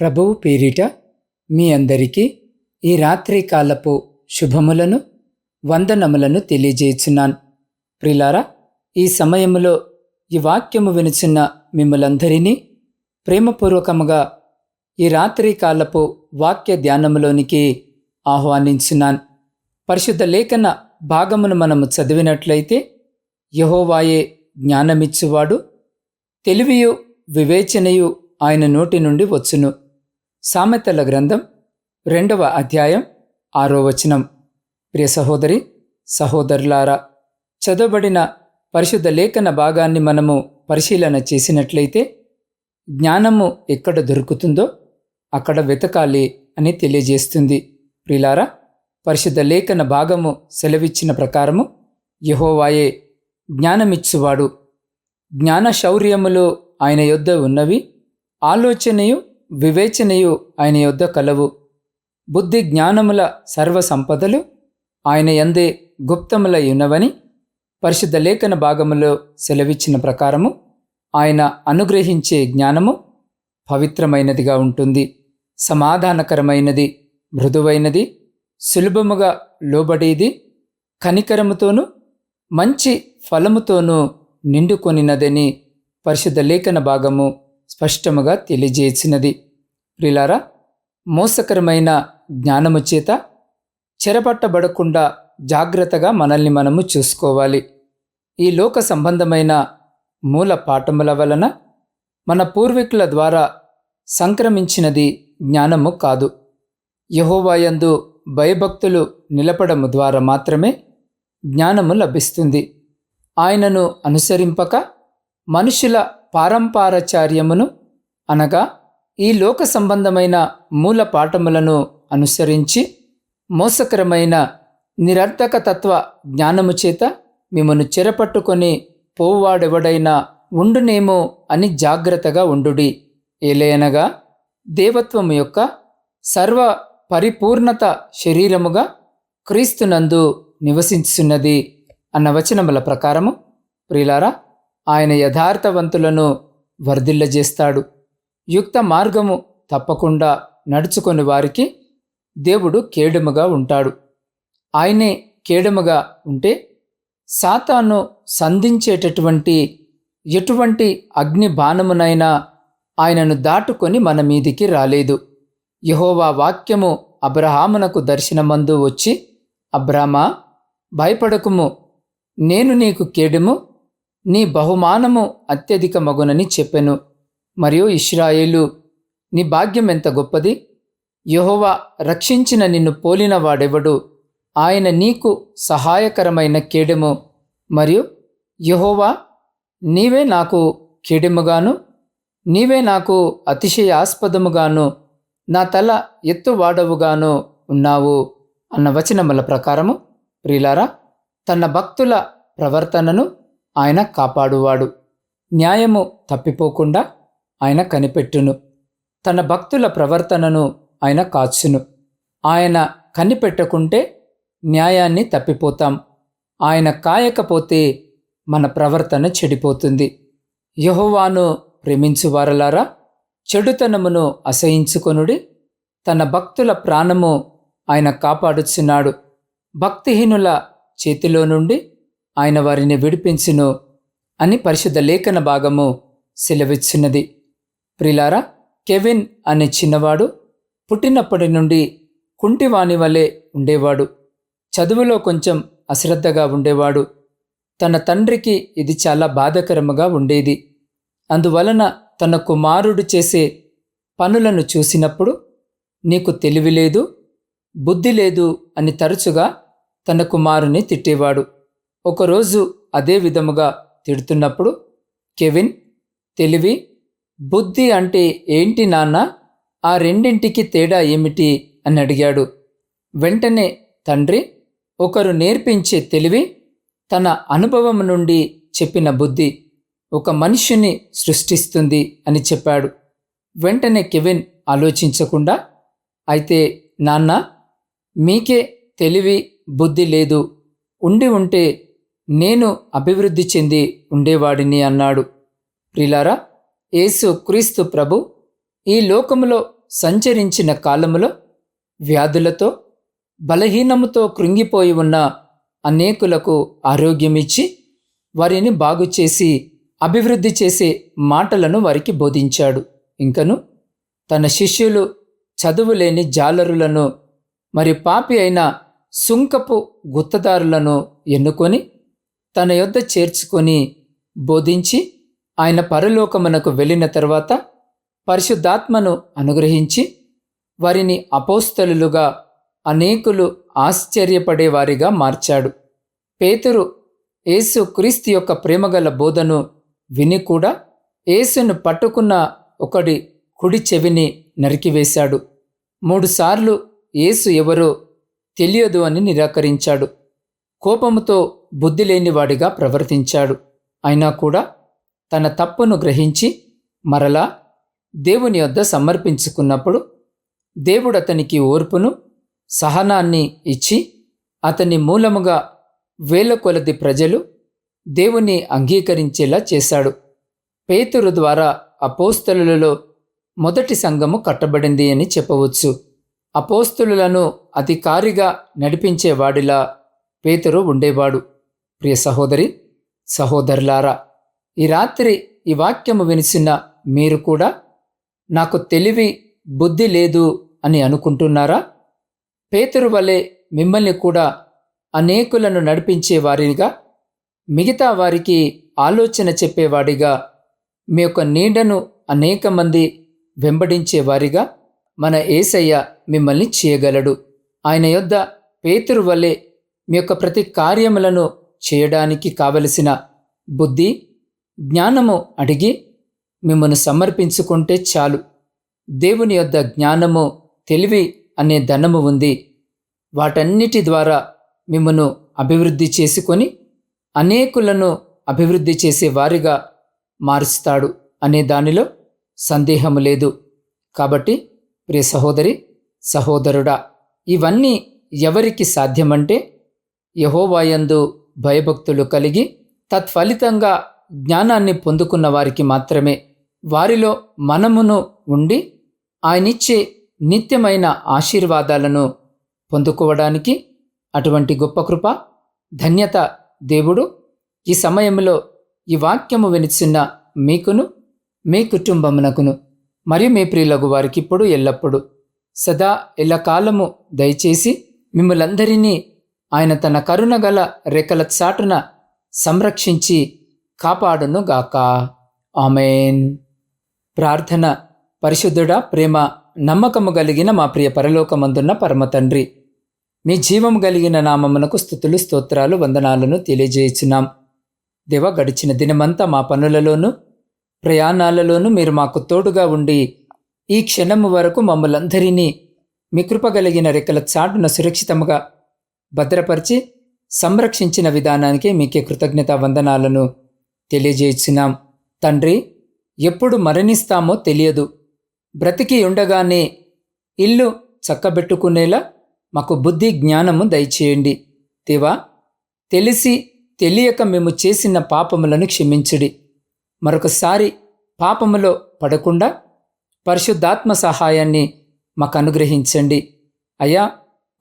ప్రభువు పేరిట మీ అందరికీ ఈ రాత్రి కాలపు శుభములను వందనములను తెలియజేయుచున్నాను. ప్రిలారా ఈ సమయములో ఈ వాక్యము వినుచున్న మిమ్మలందరినీ ప్రేమపూర్వకముగా ఈ రాత్రి కాలపు వాక్య ధ్యానములోనికి ఆహ్వానించున్నాను. పరిశుద్ధ లేఖన భాగమును మనము చదివినట్లయితే యహోవాయే జ్ఞానమిచ్చువాడు తెలివియు వివేచనయు ఆయన నోటి నుండి వచ్చును. సామెతల గ్రంథం రెండవ అధ్యాయం ఆరో వచనం. ప్రియ సహోదరి సహోదరులారా చదవబడిన పరిశుద్ధ లేఖన భాగాన్ని మనము పరిశీలన చేసినట్లయితే జ్ఞానము ఎక్కడ దొరుకుతుందో అక్కడ వెతకాలి అని తెలియజేస్తుంది. ప్రిలారా పరిశుద్ధ లేఖన భాగము సెలవిచ్చిన ప్రకారము యహోవాయే జ్ఞానమిచ్చువాడు. జ్ఞాన శౌర్యములు ఆయన యొద్ద ఉన్నవి ఆలోచనయు వివేచనయు ఆయన యొద్ద కలవు. బుద్ధి జ్ఞానముల సర్వ సంపదలు ఆయన యందే గుప్తములై పరిశుద్ధ లేఖన భాగములో సెలవిచ్చిన ప్రకారము ఆయన అనుగ్రహించే జ్ఞానము పవిత్రమైనదిగా ఉంటుంది. సమాధానకరమైనది మృదువైనది సులభముగా లోబడేది కనికరముతోనూ మంచి ఫలముతోనూ నిండుకొనినదని పరిశుద్ధ లేఖన భాగము స్పష్టముగా తెలియజేసినది. ప్రిలారా మోసకరమైన జ్ఞానము చేత చెరపట్టబడకుండా జాగ్రత్తగా మనల్ని మనము చూసుకోవాలి. ఈ లోక సంబంధమైన మూల పాఠముల వలన మన పూర్వీకుల ద్వారా సంక్రమించినది జ్ఞానము కాదు. యహోవాయందు భయభక్తులు నిలపడము ద్వారా మాత్రమే జ్ఞానము లభిస్తుంది. ఆయనను అనుసరింపక మనుషుల పారంపారచార్యమును అనగా ఈ లోక సంబంధమైన మూల పాఠములను అనుసరించి మోసకరమైన నిరర్థక తత్వ జ్ఞానము చేత మిమ్మను చెరపట్టుకొని పోవాడెవడైనా ఉండునేమో అని జాగ్రత్తగా ఉండుడి. ఏలయనగా దేవత్వము యొక్క సర్వ పరిపూర్ణత శరీరముగా క్రీస్తునందు నివసించున్నది అన్న వచనముల ప్రకారము ప్రిలారా ఆయన యథార్థవంతులను వర్ధిల్లజేస్తాడు. యుక్త మార్గము తప్పకుండా నడుచుకొని వారికి దేవుడు కేడుముగా ఉంటాడు. ఆయనే కేడుముగా ఉంటే సాతాను సంధించేటటువంటి ఎటువంటి అగ్ని బాణమునైనా ఆయనను దాటుకొని మన మీదికి రాలేదు. యహోవా వాక్యము అబ్రహామునకు దర్శనమందు వచ్చి అబ్రామా భయపడకుము. నేను నీకు కేడుము నీ బహుమానము అత్యధిక మగునని చెప్పెను. మరియు ఇష్రాయేలు నీ భాగ్యం ఎంత గొప్పది? యహోవా రక్షించిన నిన్ను పోలిన వాడెవడు? ఆయన నీకు సహాయకరమైన కేడెము. మరియు యహోవా నీవే నాకు కేడెముగాను నీవే నాకు అతిశయాస్పదముగాను నా తల ఎత్తువాడవుగాను ఉన్నావు అన్న వచనముల ప్రకారము ప్రిలారా తన భక్తుల ప్రవర్తనను ఆయన కాపాడువాడు. న్యాయము తప్పిపోకుండా ఆయన కనిపెట్టును. తన భక్తుల ప్రవర్తనను ఆయన కాచును. ఆయన కనిపెట్టకుంటే న్యాయాన్ని తప్పిపోతాం. ఆయన కాయకపోతే మన ప్రవర్తన చెడిపోతుంది. యహోవాను ప్రేమించువారలారా చెడుతనమును అసహించుకొనుడి తన భక్తుల ప్రాణము ఆయన కాపాడుచున్నాడు. భక్తిహీనుల చేతిలో నుండి ఆయన వారిని విడిపించును అని పరిశుద్ధ లేఖన భాగము సెలవిచ్చినది ప్రిలారా కెవిన్ అనే చిన్నవాడు పుట్టినప్పటి నుండి కుంటివాణి వలె ఉండేవాడు. చదువులో కొంచెం అశ్రద్ధగా ఉండేవాడు. తన తండ్రికి ఇది చాలా బాధకరముగా ఉండేది. అందువలన తన కుమారుడు చేసే పనులను చూసినప్పుడు నీకు తెలివి లేదు బుద్ధి లేదు అని తరచుగా తన కుమారుని తిట్టేవాడు. ఒకరోజు అదే విధముగా తిడుతున్నప్పుడు కెవిన్ తెలివి బుద్ధి అంటే ఏంటి నాన్న? ఆ రెండింటికి తేడా ఏమిటి? అని అడిగాడు. వెంటనే తండ్రి ఒకరు నేర్పించే తెలివి తన అనుభవం నుండి చెప్పిన బుద్ధి ఒక మనిషిని సృష్టిస్తుంది అని చెప్పాడు. వెంటనే కెవిన్ ఆలోచించకుండా అయితే నాన్న మీకే తెలివి బుద్ధి లేదు. ఉండి ఉంటే నేను అభివృద్ధి చెంది ఉండేవాడిని అన్నాడు. ప్రిలారా యేసు క్రీస్తు ప్రభు ఈ లోకములో సంచరించిన కాలములో వ్యాధులతో బలహీనముతో కృంగిపోయి ఉన్న అనేకులకు ఆరోగ్యమిచ్చి వారిని బాగు చేసి అభివృద్ధి చేసే మాటలను వారికి బోధించాడు. ఇంకను తన శిష్యులు చదువులేని జాలరులను మరి పాపి అయిన సుంకపు గుత్తదారులను ఎన్నుకొని తన యొద్ద చేర్చుకొని బోధించి ఆయన పరలోకమునకు వెళ్ళిన తర్వాత పరిశుద్ధాత్మను అనుగ్రహించి వారిని అపోస్తలులుగా అనేకులు ఆశ్చర్యపడేవారిగా మార్చాడు. పేతురు యేసు క్రీస్తు యొక్క ప్రేమగల బోధను విని కూడా యేసును పట్టుకున్న ఒకడి కుడి చెవిని నరికివేశాడు. మూడుసార్లు యేసు ఎవరో తెలియదు అని నిరాకరించాడు. కోపముతో బుద్ధి లేనివాడిగా ప్రవర్తించాడు. అయినా కూడా తన తప్పును గ్రహించి మరలా దేవుని వద్ద సమర్పించుకున్నప్పుడు దేవుడు అతనికి ఓర్పును సహనాన్ని ఇచ్చి అతని మూలముగా వేల కొలది ప్రజలు దేవుని అంగీకరించేలా చేశాడు. పేతురు ద్వారా అపోస్తలులలో మొదటి సంఘము కట్టబడింది అని చెప్పవచ్చు. అపోస్తులను అధికారిగా నడిపించేవాడిలా పేతురు ఉండేవాడు. ప్రియ సహోదరి సహోదరులారా ఈ రాత్రి ఈ వాక్యము వినిసిన మీరు కూడా నాకు తెలివి బుద్ధి లేదు అని అనుకుంటున్నారా? పేతురు వలె మిమ్మల్ని కూడా అనేకులను నడిపించే వారిగా మిగతా వారికి ఆలోచన చెప్పేవాడిగా మీ యొక్క నీడను అనేక మంది వెంబడించే వారిగా మన ఏసయ్య మిమ్మల్ని చేయగలడు. ఆయన యొద్ద పేతురు వలె మీ యొక్క ప్రతి కార్యములను చేయడానికి కావలసిన బుద్ధి జ్ఞానము అడిగి మిమ్మల్ని సమర్పించుకుంటే చాలు. దేవుని యొద్ద జ్ఞానము తెలివి అనే ధనము ఉంది. వాటన్నిటి ద్వారా మిమ్మను అభివృద్ధి చేసుకొని అనేకులను అభివృద్ధి చేసే వారిగా మారుస్తాడు అనే దానిలో సందేహము లేదు. కాబట్టి ప్రియ సహోదరి సహోదరుడా ఇవన్నీ ఎవరికి సాధ్యమంటే యహోవాయందు భయభక్తులు కలిగి తత్ఫలితంగా జ్ఞానాన్ని పొందుకున్న వారికి మాత్రమే వారిలో మనమును ఉండి ఆయనిచ్చే నిత్యమైన ఆశీర్వాదాలను పొందుకోవడానికి అటువంటి గొప్ప కృప ధన్యత దేవుడు ఈ సమయంలో ఈ వాక్యము వినిచిన్న మీకును మీ కుటుంబమునకును మరియు మీ ప్రియులకు వారికి ఇప్పుడు ఎల్లప్పుడు సదా ఎల్లకాలము దయచేసి మిమ్మలందరినీ ఆయన తన కరుణగల రెక్కల చాటున సంరక్షించి కాపాడును గాక ఆమెన్. ప్రార్థన పరిశుద్ధుడా ప్రేమ నమ్మకము కలిగిన మా ప్రియ పరలోకమందున్న పరమతండ్రి మీ జీవము కలిగిన నామమునకు స్థుతులు స్తోత్రాలు వందనాలను తెలియజేయుచున్నాం. దేవ గడిచిన దినమంతా మా పనులలోనూ ప్రయాణాలలోనూ మీరు మాకు తోడుగా ఉండి ఈ క్షణము వరకు మమ్మలందరినీ మీ కృప కలిగిన రెక్కల చాటున సురక్షితముగా భద్రపరిచి సంరక్షించిన విధానానికి మీకే కృతజ్ఞత వందనాలను తెలియజేసినాం తండ్రి ఎప్పుడు మరణిస్తామో తెలియదు. బ్రతికి ఉండగానే ఇల్లు చక్కబెట్టుకునేలా మాకు బుద్ధి జ్ఞానము దయచేయండి. దేవా తెలిసి తెలియక మేము చేసిన పాపములను క్షమించుడి. మరొకసారి పాపములో పడకుండా పరిశుద్ధాత్మ సహాయాన్ని మాకు అనుగ్రహించండి. అయ్యా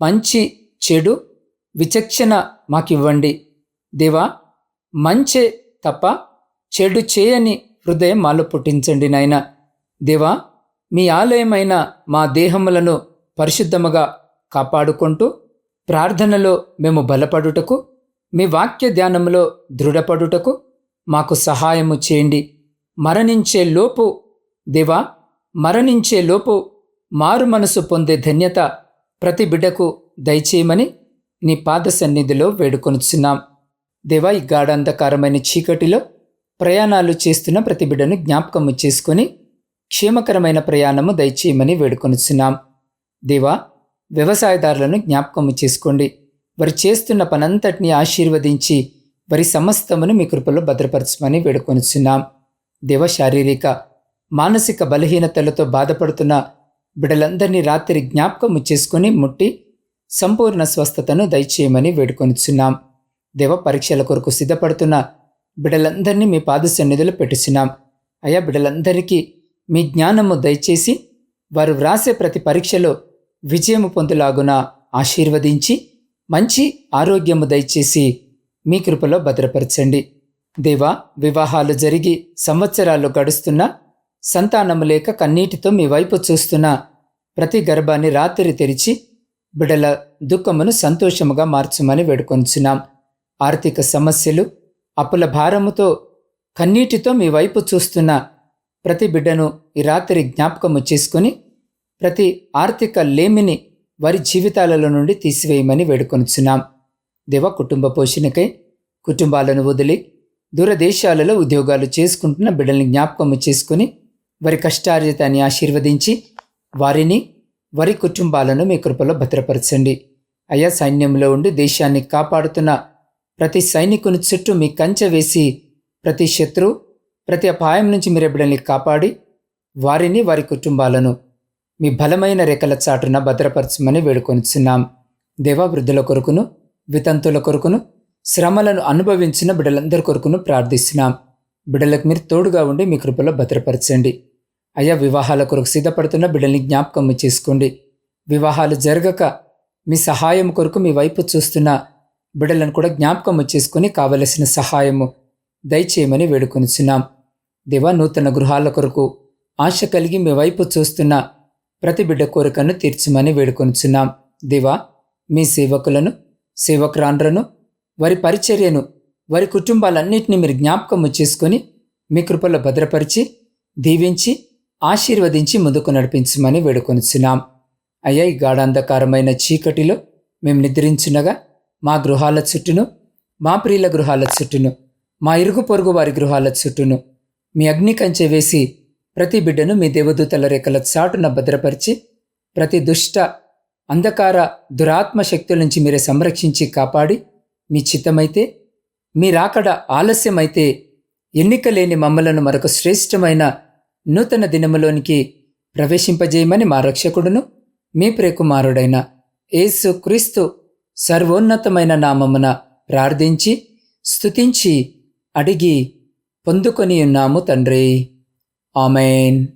మంచి చెడు విచక్షణ మాకివ్వండి. దేవా మంచే తప్ప చెడు చేయని హృదయం మాలో పుట్టించండి నాయన. దేవా మీ ఆలయమైన మా దేహములను పరిశుద్ధముగా కాపాడుకుంటూ ప్రార్థనలో మేము బలపడుటకు మీ వాక్య ధ్యానంలో దృఢపడుటకు మాకు సహాయము చేయండి. మరణించే లోపు దేవా మరణించే లోపు మారు మనసు పొందే ధన్యత ప్రతి బిడ్డకు దయచేయమని నీ పాద సన్నిధిలో వేడుకొనుచున్నాం. దేవా ఈ గాఢాంధకారమైన చీకటిలో ప్రయాణాలు చేస్తున్న ప్రతి బిడ్డను జ్ఞాపకము చేసుకొని క్షేమకరమైన ప్రయాణము దయచేయమని వేడుకొనుచున్నాం. దేవా వ్యవసాయదారులను జ్ఞాపకము చేసుకోండి. వారు చేస్తున్న పనంతటిని ఆశీర్వదించి వారి సమస్తమును మీ కృపలో భద్రపరచమని వేడుకొనుచున్నాం. దేవ శారీరక మానసిక బలహీనతలతో బాధపడుతున్న బిడలందరినీ రాత్రి జ్ఞాపకము చేసుకుని ముట్టి సంపూర్ణ స్వస్థతను దయచేయమని వేడుకొనిచున్నాం. దేవ పరీక్షల కొరకు సిద్ధపడుతున్న బిడలందరినీ మీ పాద సన్నిధిలో పెట్టుచున్నాం. అయా బిడలందరికీ మీ జ్ఞానము దయచేసి వారు వ్రాసే ప్రతి పరీక్షలో విజయము పొందులాగున ఆశీర్వదించి మంచి ఆరోగ్యము దయచేసి మీ కృపలో భద్రపరచండి. దేవా వివాహాలు జరిగి సంవత్సరాలు గడుస్తున్న సంతానము లేక కన్నీటితో మీ వైపు చూస్తున్న ప్రతి గర్భాన్ని రాత్రి తెరిచి బిడల దుఃఖమును సంతోషముగా మార్చమని వేడుకొంచున్నాం. ఆర్థిక సమస్యలు అప్పుల భారముతో కన్నీటితో మీ వైపు చూస్తున్న ప్రతి బిడ్డను ఈ రాత్రి జ్ఞాపకము చేసుకుని ప్రతి ఆర్థిక లేమిని వారి జీవితాలలో నుండి తీసివేయమని వేడుకొనుచున్నాం దేవ కుటుంబ పోషణకై కుటుంబాలను వదిలి దూరదేశాలలో ఉద్యోగాలు చేసుకుంటున్న బిడ్డల్ని జ్ఞాపకము చేసుకుని వారి కష్టార్జితాన్ని ఆశీర్వదించి వారిని వారి కుటుంబాలను మీ కృపలో భద్రపరచండి. అయా సైన్యంలో ఉండి దేశాన్ని కాపాడుతున్న ప్రతి సైనికుని చుట్టూ మీ కంచె వేసి ప్రతి శత్రు ప్రతి అపాయం నుంచి మీరు బిడ్డల్ని కాపాడి వారిని వారి కుటుంబాలను మీ బలమైన రెక్కల చాటున భద్రపరచమని వేడుకొనిచున్నాం. దేవావృద్ధుల కొరకును వితంతుల కొరకును శ్రమలను అనుభవించిన బిడ్డలందరి కొరకును ప్రార్థిస్తున్నాం. బిడ్డలకు మీరు తోడుగా ఉండి మీ కృపలో భద్రపరచండి. అయ్యా వివాహాల కొరకు సిద్ధపడుతున్న బిడ్డల్ని జ్ఞాపకం చేసుకోండి. వివాహాలు జరగక మీ సహాయం కొరకు మీ వైపు చూస్తున్న బిడ్డలను కూడా జ్ఞాపకం చేసుకుని కావలసిన సహాయము దయచేయమని వేడుకొనిచున్నాం. దేవా నూతన గృహాల కొరకు ఆశ కలిగి మీ వైపు చూస్తున్న ప్రతి బిడ్డ కోరికను తీర్చమని వేడుకొనిచున్నాం. దేవా మీ సేవకులను సేవకురాండ్రను వారి పరిచర్యను వారి కుటుంబాలన్నింటినీ మీరు జ్ఞాపకము చేసుకొని మీ కృపలో భద్రపరిచి దీవించి ఆశీర్వదించి ముందుకు నడిపించమని వేడుకొనిచున్నాం. అయ్యా ఈ గాఢాంధకారమైన చీకటిలో మేము నిద్రించునగా మా గృహాల చుట్టూను మా ప్రియుల గృహాల చుట్టూను మా ఇరుగు పొరుగు వారి గృహాల చుట్టూను మీ అగ్ని కంచె వేసి ప్రతి బిడ్డను మీ దేవదూతల రేఖల చాటున భద్రపరిచి ప్రతి దుష్ట అంధకార దురాత్మ శక్తుల నుంచి మీరే సంరక్షించి కాపాడి మీ చిత్తమైతే మీ రాకడ ఆలస్యమైతే ఎన్నిక లేని మమ్మలను మరొక శ్రేష్టమైన నూతన దినములోనికి ప్రవేశింపజేయమని మా రక్షకుడును మీ ప్రేకుమారుడైన యేసు క్రీస్తు సర్వోన్నతమైన నామమున ప్రార్థించి స్తుతించి అడిగి పొందుకొని ఉన్నాము తండ్రి. ఆమెన్.